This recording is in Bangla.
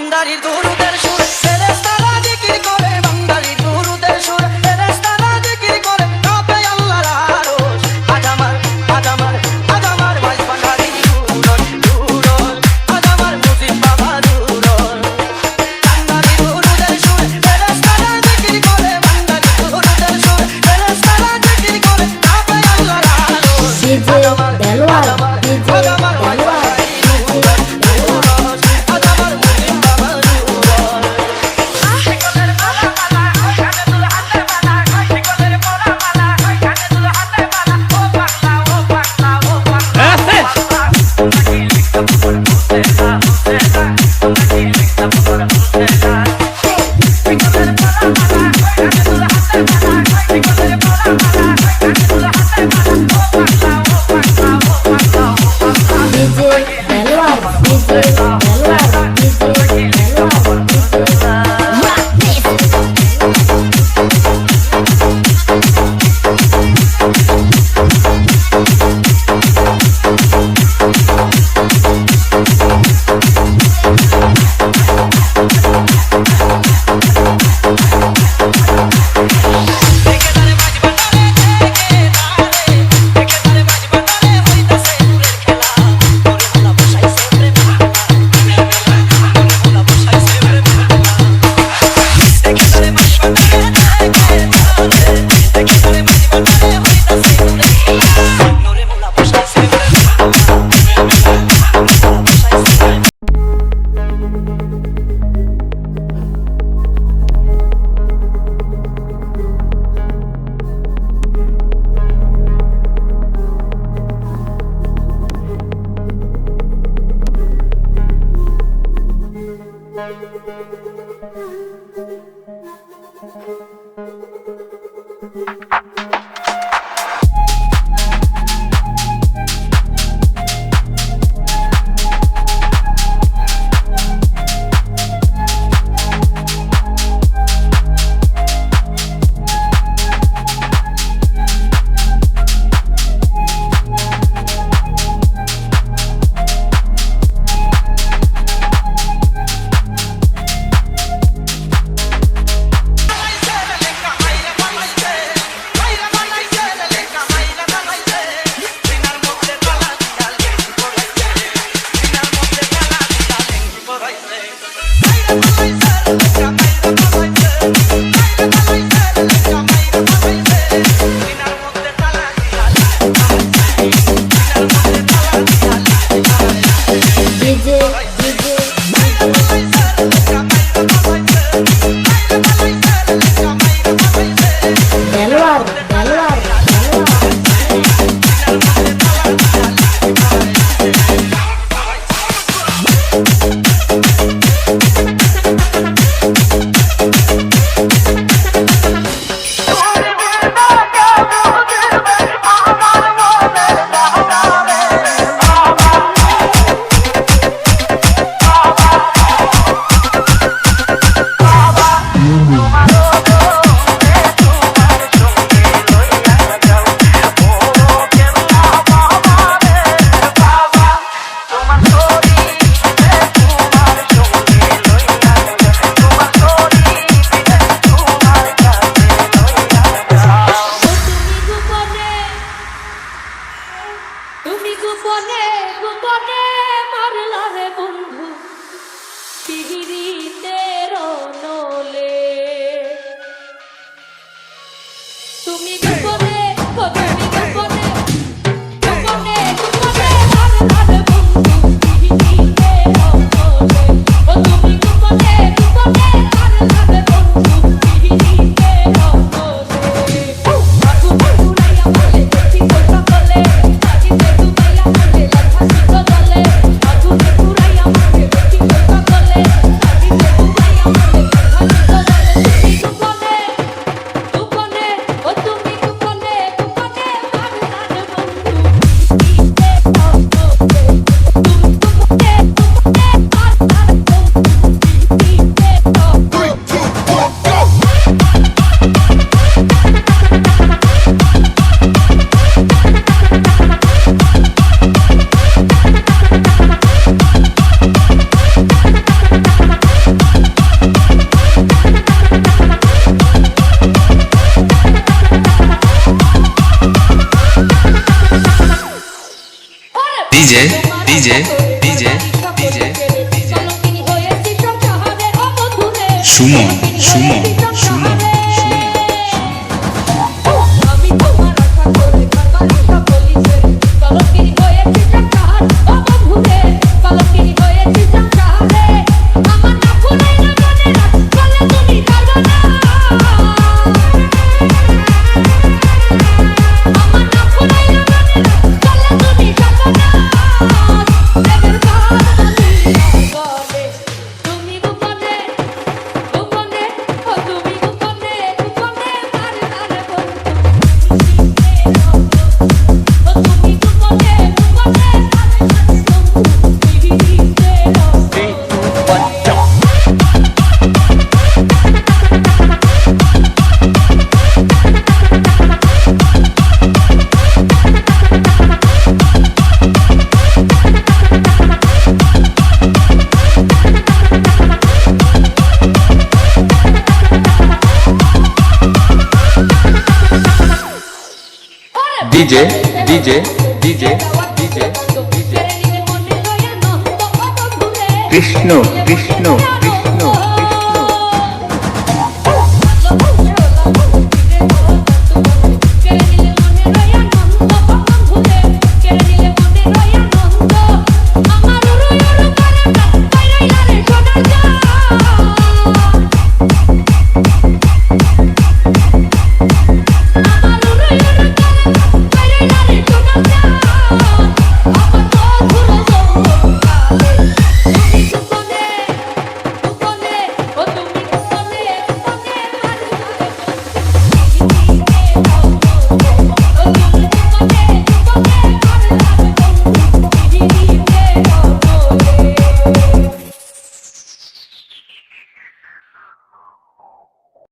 বান্দারির দুরুদের সুর। ফেরেশতারা জিকির করে বান্দারির দুরুদের সুর। ফেরেশতারা জিকির করে কাঁপে আল্লাহর আরশ। আজ আমার আজ আমার আজ আমার ভাই বান্দারি দুরুদ দুরুদ। আজ আমার মুজিব বাবা দুরুদ। বান্দারির দুরুদের সুর। ফেরেশতারা জিকির করে বান্দারির দুরুদের সুর। ফেরেশতারা জিকির করে কাঁপে আল্লাহর আরশ। আজ আমার আজ আমার Thank you. DJ গোপনে গোপনে মারলা রে বন্ধু পিহিরিতে নলে তুমি গোপনে DJ DJ DJ Suman Suman Suman. DJ DJ DJ DJ Krishna Krishna